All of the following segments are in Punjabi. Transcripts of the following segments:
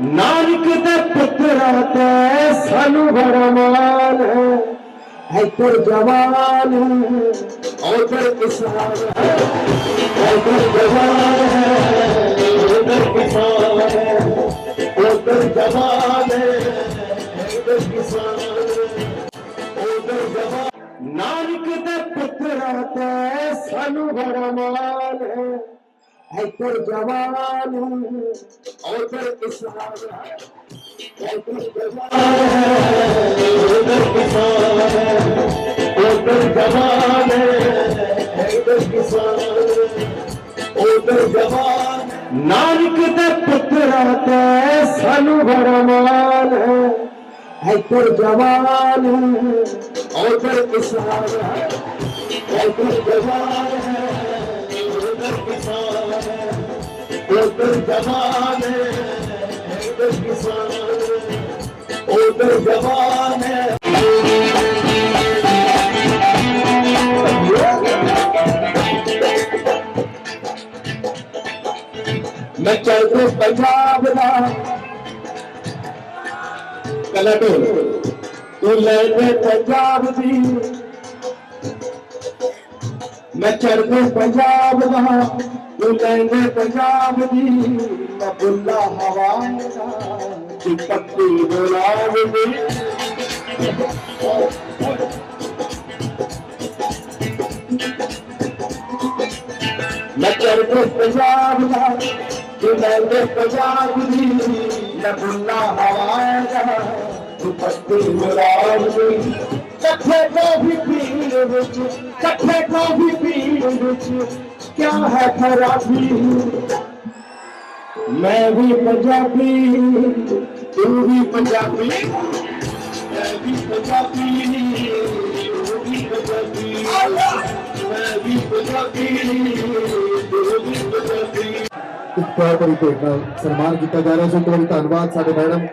ਨਾਨਕ ਦੇ ਪੁੱਤਰਾਂ ਤੇ ਸਾਨੂੰ ਬੜਾ ਹੈ। ਇੱਧਰ ਜਵਾਨ ਉਧਰ ਕਿਸਾਨ ਹੈ। ਇੱਧਰ ਜਵਾਨ ਹੈ, ਉਧਰ ਕਿਸਾਨ ਹੈ। ਉਧਰ ਜਵਾਨ ਹੈ ਇੱਧਰ ਕਿਸਾਨ ਹੈ। ਜਵਾਨ ਨਾਨਕ ਦੇ ਪੁੱਤਰਾਂ ਤੇ ਸਾਨੂੰ ਬੜਾ ਹੈ। ਇੱਧਰ ਜਵਾਨ ਉਧਰ ਕਿਸਾਨ ਹੈ ਇੱਧਰ ਜਵਾਨ ਹੈ ਉਧਰ ਕਿਸਾਨ ਨਾਨਕ ਦੇ ਪੁੱਤਰਾਂ ਤੇ ਸਾਨੂੰ ਬੜਾ ਮਾਣ ਹੈ ਇੱਧਰ ਜਵਾਨ ਉਧਰ ਕਿਸਾਨ ਹੈ ਜਵਾਨ ਹੈ ਉਧਰ ਜਵਾਨ ਹੈ ਕਿਸਾਨ, ਉਧਰ ਜਵਾਨ ਮੈਂ ਚੜ੍ਹਦੇ ਪੰਜਾਬ ਦਾ ਕਲਾ ਢੋਲ। ਤੂੰ ਲੈ ਦੇ ਪੰਜਾਬ ਦੀ। ਮੈਂ ਚੜ੍ਹਦੇ ਪੰਜਾਬ ਦਾ तुंहिंजे पंजाब जी कबुला हवा चिपकी गुलाब जी नचर के पंजाब जा तुंहिंजे दे पंजाब जी कबुला हवा चिपकी गुलाब जी कथे को भी पीड़ बुच कथे को भी पीड़ बुच ਕਿਆ ਹੈ ਖਰਾਬੀ ਮੈਂ ਵੀ ਪੰਜਾਬੀ ਤੂੰ ਵੀ ਪੰਜਾਬੀ ਮੈਂ ਵੀ ਪੰਜਾਬੀ ਤੂੰ ਵੀ ਪੰਜਾਬੀ ਮੈਂ ਵੀ ਪੰਜਾਬੀ ਤੂੰ ਵੀ ਪੰਜਾਬੀ ਇੱਕ ਤੌਰ ਤਰੀਕੇ ਨਾਲ ਸਨਮਾਨ ਕੀਤਾ ਜਾ ਰਿਹਾ ਸੋ ਵਾਰੀ ਧੰਨਵਾਦ ਸਾਡੇ ਮੈਡਮ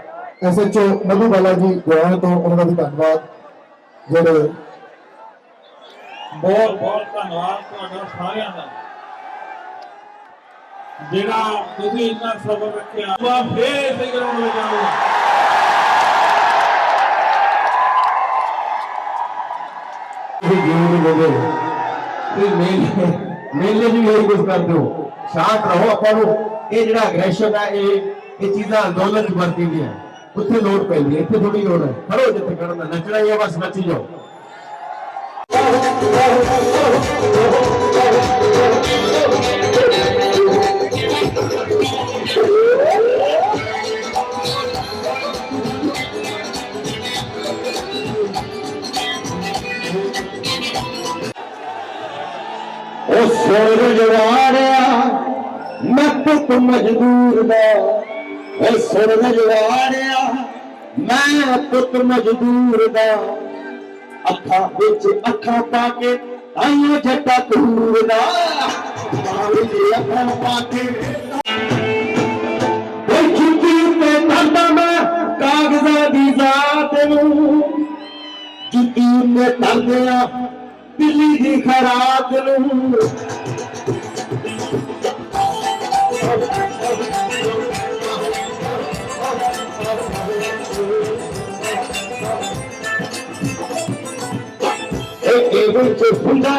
ਐਸਐਚਓ ਨਬੂ ਬਾਲਾ ਜੀ ਗੋਆ ਤੋਂ ਉਹਨਾਂ ਦਾ ਵੀ ਧੰਨਵਾਦ ਜਿਹੜੇ ਬਹੁਤ ਬਹੁਤ ਧੰਨਵਾਦ ਤੁਹਾਡਾ ਸਾਰਿਆਂ ਦਾ ਜਿਹੜਾ ਤੁਸੀਂ ਇੰਨਾ ਸਬਰ ਰੱਖਿਆ ਵਾ ਫੇਰ ਸੇ ਗਰਾਊਂਡ ਵਿੱਚ ਆਓ ਵੀ ਜੀਵਨ ਲੋਗੇ ਤੇ ਮੇਲੇ ਮੇਲੇ ਵੀ ਇਹੀ ਕੁਝ ਕਰਦੇ ਹੋ ਸ਼ਾਂਤ ਰਹੋ ਆਪਾਂ ਨੂੰ। ਇਹ ਜਿਹੜਾ ਅਗਰੈਸ਼ਨ ਹੈ, ਇਹ ਇਹ ਚੀਜ਼ਾਂ ਅੰਦੋਲਨ ਚ ਵਰਤਦੀਆਂ ਉੱਥੇ ਲੋੜ ਪੈਂਦੀ ਹੈ, ਇੱਥੇ ਥੋੜੀ ਲੋੜ ਹੈ। ਖੜੋ ਜਿੱਥੇ ਖੜਨਾ ਨੱਚਣਾ ਹੀ ਹੈ, ਬਸ ਨੱਚੀ ਜਾਓ। ਸੁਰ ਸੂਰਜ ਵਾਰਿਆ ਮੈਂ ਪੁੱਤ ਮਜ਼ਦੂਰ ਦਾ। ਉਹ ਸੂਰਜ ਵਾਰਿਆ ਮੈਂ ਪੁੱਤ ਮਜ਼ਦੂਰ ਦਾ। ਅੱਖਾਂ ਵਿੱਚ ਅੱਖਾਂ ਪਾ ਕੇ ਆਈਓ ਜੱਟਾ ਤੂਰ ਦਾ। ਅੱਖਾਂ ਵਿੱਚ ਅੱਖਾਂ ਪਾ ਕੇ। ਉਹ ਚੁੱਕੀ ਤੇ ਤੰਦਾ ਮੈਂ ਕਾਗਜ਼ਾਂ ਦੀ ਜ਼ਾਤ ਨੂੰ। ਜੁੱਤੀ ਤੇ ਤੰਦਿਆ ਦਿੱਲੀ ਦੀ ਖਰਾਕ ਨੂੰ। ਇਹ ਵਿੱਚ ਹੁੰਦਾ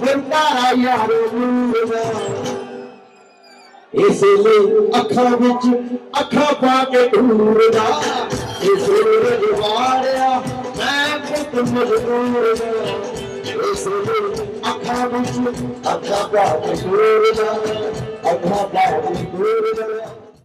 ਬੰਦਾ ਯਾਰੋ ਨੂਰਦਾ ਇਸ ਲਈ ਅੱਖਾਂ ਵਿੱਚ ਅੱਖਾਂ ਪਾ ਕੇ ਢੂਰਦਾ ਇਹ ਸੂਰਜ ਵਾਰਿਆ ਮੈਂ ਪੁੱਤ ਮਜ਼ਦੂਰ ਦਾ। ਲਈ ਅੱਖਾਂ ਵਿੱਚ ਅੱਖਾਂ ਪਾ ਕੇ ਢੂਰਦਾ ਅੱਖਾਂ ਪਾ ਕੇ ਢੂਰਦਾ